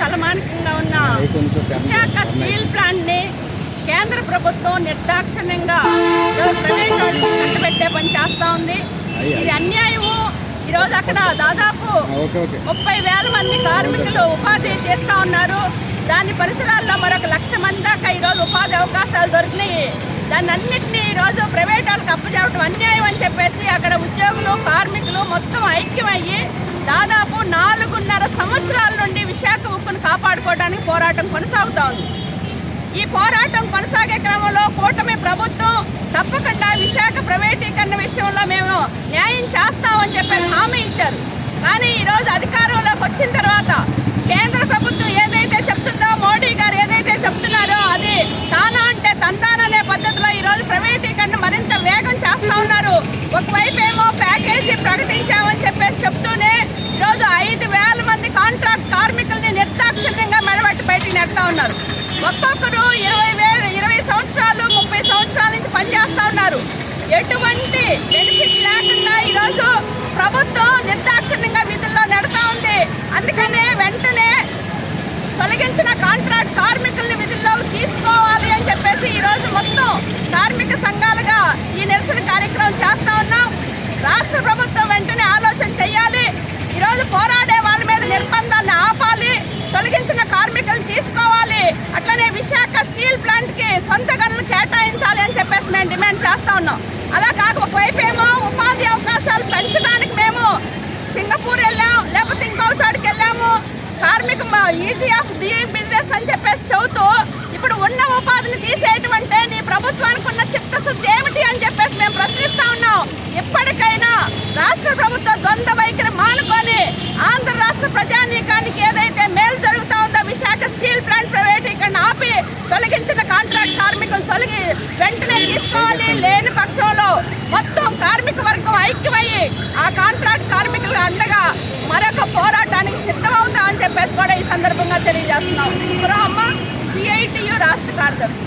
తలమానికంగా ఉన్న విశాఖ స్టీల్ ప్లాంట్ని కేంద్ర ప్రభుత్వం నిర్దాక్షిణ్యంగా ప్రైవేట్ కట్టబెట్టే పని చేస్తా ఉంది. ఇది అన్యాయము. ఈరోజు అక్కడ దాదాపు ముప్పై వేల మంది కార్మికులు ఉపాధి చేస్తా ఉన్నారు. దాని పరిసరాల్లో మరొక లక్ష మంది దాకా ఈరోజు ఉపాధి అవకాశాలు దొరికినాయి దాన్ని అన్నింటినీ ఈరోజు ప్రైవేట్ వాళ్ళకి అప్పచెప్పడం అన్యాయం అని చెప్పేసి అక్కడ ఉద్యోగులు కార్మికులు మొత్తం ఐక్యమయ్యి దాదాపు నాలుగున్నర సంవత్సరాల నుండి విశాఖ ఉక్కును కాపాడుకోవడానికి పోరాటం కొనసాగుతా ఉంది. ఈ పోరాటం కొనసాగే క్రమంలో కూటమి ప్రభుత్వం తప్పకుండా విశాఖ ప్రైవేటీకరణ విషయంలో మేము న్యాయం చేస్తామని చెప్పేసి హామీ ఇచ్చారు. కానీ ఈరోజు అధిక ఉన్నారు ఒక్కొక్కరు ఇరవై వేల ఇరవై సంవత్సరాలు ముప్పై సంవత్సరాల నుంచి పనిచేస్తా ఉన్నారు ఎటువంటి బెనిఫిట్ లేకుండా ఈరోజు ప్రభుత్వం నిర్దాక్షిణ్యంగా విధుల్లో నెడతా ఉంది అందుకనే వెంటనే తొలగించిన కాంట్రాక్ట్ కార్మికుల్ని విధుల్లోకి తీసుకోవాలి అని చెప్పేసి ఈరోజు మొత్తం కార్మిక సంఘాలుగా ఈ నిరసన కార్యక్రమం చేస్తా ఉన్నాం రాష్ట్ర ప్రభుత్వం వెంటనే ఆలోచన చేయాలి ఈరోజు పోరాడే వాళ్ళ మీద నిర్బంధాన్ని ఆపాలి తొలగించిన కార్మికులను తీసుకోవాలి అట్లనే విశాఖ స్టీల్ ప్లాంట్కి సొంత గనులు కేటాయించాలి అని చెప్పేసి మేము డిమాండ్ చేస్తా ఉన్నాం. అలా కాక ఒకవైపు ఏమో ఉపాధి అవకాశాలు పెంచడానికి మేము సింగపూర్ వెళ్ళాం లేకపోతే ఇంకో చోటుకి వెళ్ళాము. కార్మిక ఈజీ ఆఫ్ డూయింగ్ బిజినెస్ అని చెప్పేసి చెబుతూ ఇప్పుడు ఉన్న ఉపాధిని తీసేయటం అంటే నీ ప్రభుత్వానికి ఉన్న చిత్తశుద్ధి ఏమిటి అని చెప్పేసి మేము ప్రశ్నిస్తా ఉన్నాం. ఇప్పటికైనా రాష్ట్ర ప్రభుత్వ ద్వంద్వ వైఖరి మొత్తం కార్మిక వర్గం ఐక్యమయ్యి ఆ కాంట్రాక్ట్ కార్మికులకు అండగా మరొక పోరాటానికి సిద్ధమవుతామని చెప్పేసి కూడా ఈ సందర్భంగా తెలియజేస్తున్నాం. పురమ్మ సిఐటియు రాష్ట్ర కార్యదర్శి.